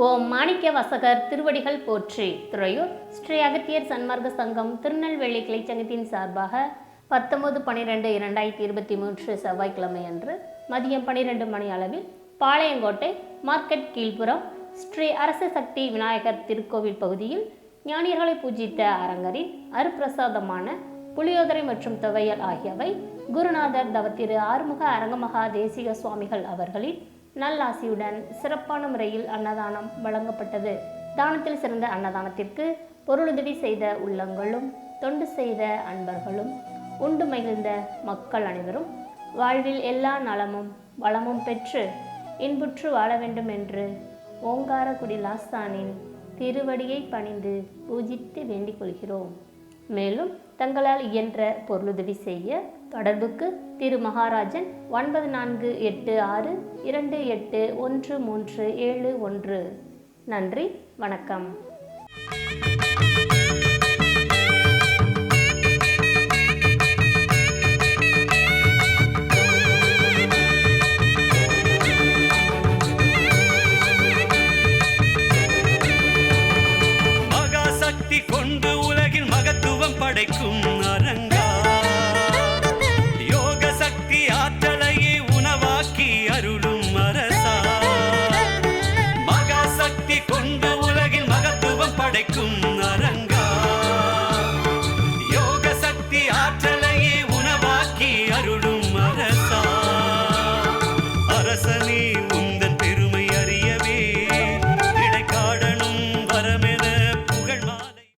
ஓம் மாணிக்க வசகர் திருவடிகள் போற்றி. துறையூர் ஸ்ரீ அகத்தியர் சன்மார்க்க சங்கம் திருநெல்வேலி கிளைச்சங்கத்தின் சார்பாக பத்தொன்பது பன்னிரெண்டு இரண்டாயிரத்தி இருபத்தி மூன்று செவ்வாய்க்கிழமை அன்று மதியம் பன்னிரெண்டு மணி அளவில் பாளையங்கோட்டை மார்க்கெட் கீழ்ப்புறம் ஸ்ரீ அரச சக்தி விநாயகர் திருக்கோவில் பகுதியில் ஞானியர்களை பூஜித்த அரங்கரின் அருப்பிரசாதமான புளியோதரை மற்றும் துவையல் ஆகியவை குருநாதர் தவத்திரு ஆறுமுக அரங்கமகா தேசிக சுவாமிகள் அவர்களின் நல்லாசியுடன் சிறப்பான முறையில் அன்னதானம் வழங்கப்பட்டது. தானத்தில் சிறந்த அன்னதானத்திற்கு பொருளுதவி செய்த உள்ளங்களும் தொண்டு செய்த அன்பர்களும் உண்டு மகிழ்ந்த மக்கள் அனைவரும் வாழ்வில் எல்லா நலமும் வளமும் பெற்று இன்புற்று வாழ வேண்டும் என்று ஓங்காரக்குடி லாஸ்தானின் திருவடியை பணிந்து பூஜித்து வேண்டிக் கொள்கிறோம். மேலும் தங்களால் இயன்ற பொருளுதவி செய்ய தொடர்புக்கு திரு மகாராஜன் ஒன்பது நான்கு எட்டு ஆறு இரண்டு எட்டு ஒன்று மூன்று ஏழு ஒன்று. நன்றி வணக்கம். அணைக்கும் அரங்கா? யோக சக்தி ஆற்றலையே உணவாக்கி அருளும் அரசா? அரசனே